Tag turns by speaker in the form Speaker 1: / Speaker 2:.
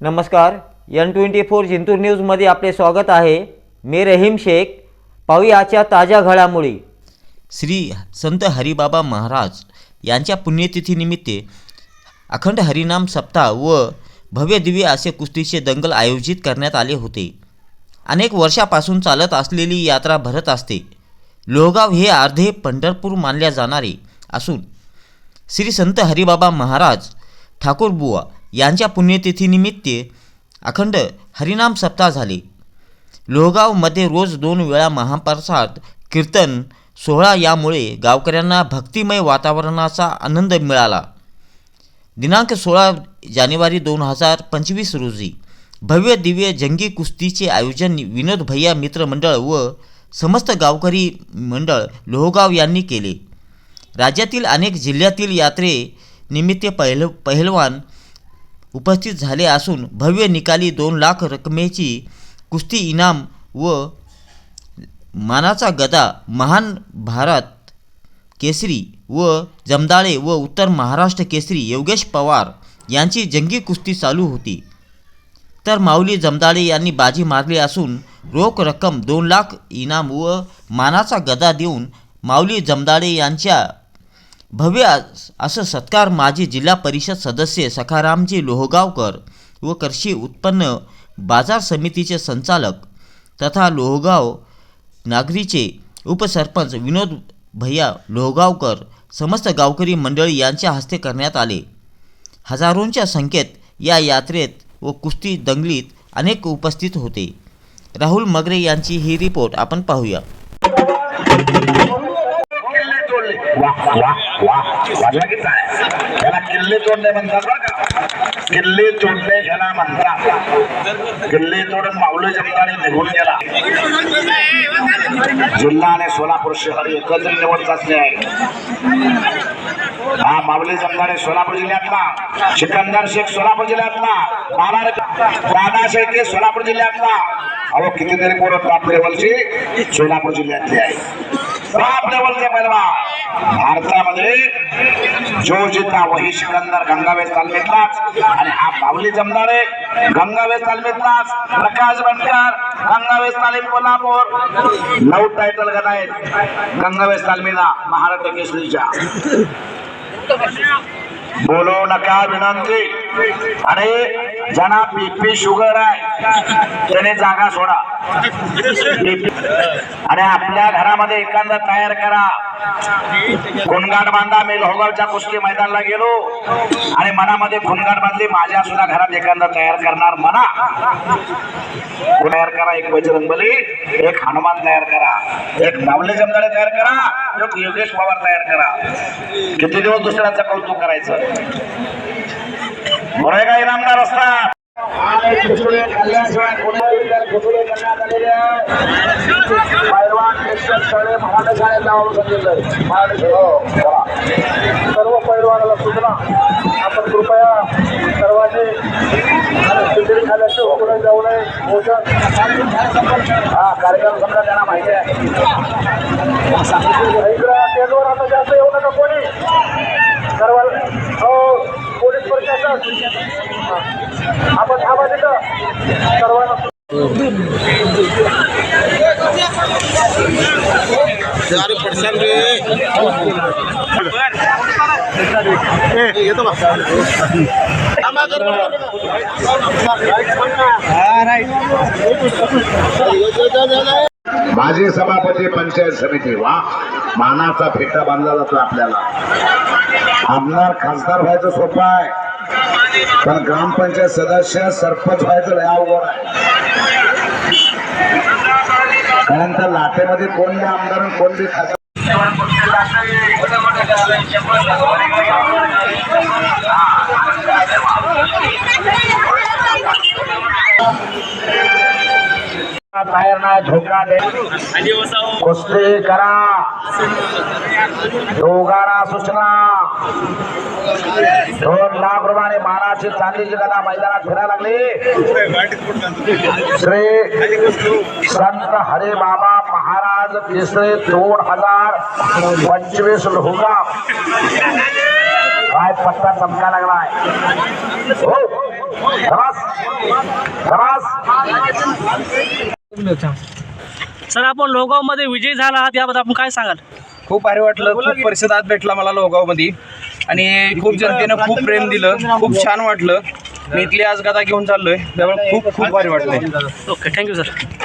Speaker 1: नमस्कार N twenty four Jintur न्यूजमध्ये आपले स्वागत आहे. मी रहीम शेख. पाहुयाच्या ताज्या घडामोडी.
Speaker 2: श्री संत हरिबाबा महाराज यांच्या पुण्यतिथीनिमित्त अखंड हरिनाम सप्ताह व भव्य दिव्य असे कुस्तीचे दंगल आयोजित करण्यात आले होते. अनेक वर्षापासून चालत असलेली यात्रा भरत असते. लोहगाव हे अर्धे पंढरपूर मानल्या जाणारे असून श्री संत हरिबाबा महाराज ठाकूरबुवा यांच्या पुण्यतिथीनिमित्त अखंड हरिनाम सप्ताह झाले. लोहगावमध्ये रोज दोन वेळा महाप्रसाद कीर्तन सोहळा यामुळे गावकऱ्यांना भक्तिमय वातावरणाचा आनंद मिळाला. दिनांक सोळा जानेवारी दोन हजार पंचवीस रोजी भव्य दिव्य जंगी कुस्तीचे आयोजन विनोद भैया मित्रमंडळ व समस्त गावकरी मंडळ लोहगाव यांनी केले. राज्यातील अनेक जिल्ह्यातील यात्रेनिमित्त पहिल पहिलवान उपस्थित झाले असून भव्य निकाली दोन लाख रकमेची कुस्ती इनाम व मानाचा गदा महान भारत केसरी व जमदाळे व उत्तर महाराष्ट्र केसरी योगेश पवार यांची जंगी कुस्ती चालू होती. तर माऊली जमदाळे यांनी बाजी मारली असून रोख रक्कम दोन लाख इनाम व मानाचा गदा देऊन माऊली जमदाळे यांच्या भव्य असं सत्कार माजी जिल्हा परिषद सदस्य सखारामजी लोहगावकर व कृषी उत्पन्न बाजार समितीचे संचालक तथा लोहगाव नागरीचे उपसरपंच विनोद भैया लोहगावकर समस्त गावकरी मंडळी यांच्या हस्ते करण्यात आले. हजारोंच्या संख्येत या यात्रेत व कुस्ती दंगलीत अनेक उपस्थित होते. राहुल मगरे यांची ही रिपोर्ट आपण पाहूया
Speaker 3: किल्ले तोडले वा वा वा वाजला की काय याला किल्ले तोडले म्हणतात बरं का किल्ले तोडले ह्याला म्हणतात किल्ले तोडून माऊली जमदाने निघून गेला जिल्हा आणि सोलापूर शहर एकत्र निवड चाचणी आहे हा माऊली जमदाने सोलापूर जिल्ह्यातला सिकंदर शेख सोलापूर जिल्ह्यातला राणा शेख शेळके सोलापूर जिल्ह्यातला. अहो कितीतरी पोरं टॉप लेवलची सोलापूर जिल्ह्यातली आहे. टॉप लेवलचे पैलवान भारतामध्ये जो जिता वही सिकंदर गंगावेश तालमीतलाच आणि हा बावली जमदारे गंगावेश तालमीतलाच. प्रकाश बनकर गंगावेश तालीम कोल्हापूर. नऊ टायटल गण आहेत गंगावेश तालमीला महाराष्ट्र केसरीच्या. बोलू नका विनंती. आणि ज्यांना बीपी शुगर आहे. त्याने जागा सोडा. आणि आपल्या घरामध्ये एखादा तयार करा. गुणगाड बांधा. मी लोहगावच्या कुस्ती मैदानाला गेलो. आणि मनामध्ये गुणगाड बांधली. माझ्या सुद्धा घरात एखादा तयार करणार म्हणा तयार करा एक बजरंगबली एक हनुमान तयार करा. एक माऊली जमदारे तयार करा. एक योगेश पवार तयार करा. किती दिवस दुसऱ्याचं कौतुक करायचं? बरोबर इनामदार आणि नाव सर्व पैलवानाला सूचना आपण कृपया सर्वांनी खिचडी खाल्याचे पुढे जाऊ नये भोजन हा कार्यक्रम समजा त्यांना माहिती आहे इकडं स्टेजवर आता जास्त येऊ नका कोणी सर्व हो पोलीस परिषद आपण आवाज तिथं सर्वांना
Speaker 4: अरे पडशाल रे येतो बा
Speaker 3: माजी सभापती पंचायत समिती वा. मानाचा फेटा बांधला जातो आपल्याला. आमदार खासदार व्हायचं सोपं आहे. पण ग्रामपंचायत सदस्य सरपंच व्हायचं लय अवघड आहे. कारण त्या लाटेमध्ये कोण बी आमदार कोण बी खासदार? बाहेर ना झोका दे कुस्ती करा. दोघांना सूचना. दोन लाख रुपये मानाची चांदीची मैदानात फिरायला लागली. श्री संत हरे बाबा महाराज तिसरे दोन हजार पंचवीस लोहगाव काय पत्ता चमका लागलाय? हो.
Speaker 5: सर आपण लोगावमध्ये विजय झाला आहात याबद्दल आपण काय सांगाल?
Speaker 6: खूप भारी वाटलं. खूप परिषदात भेटला मला लोगावमध्ये. आणि खूप जनतेनं खूप प्रेम दिलं. खूप छान वाटलं. मी इथली आज गदा घेऊन चाललोय. त्यामुळे खूप खूप भारी वाटलंय.
Speaker 5: Okay thank you sir.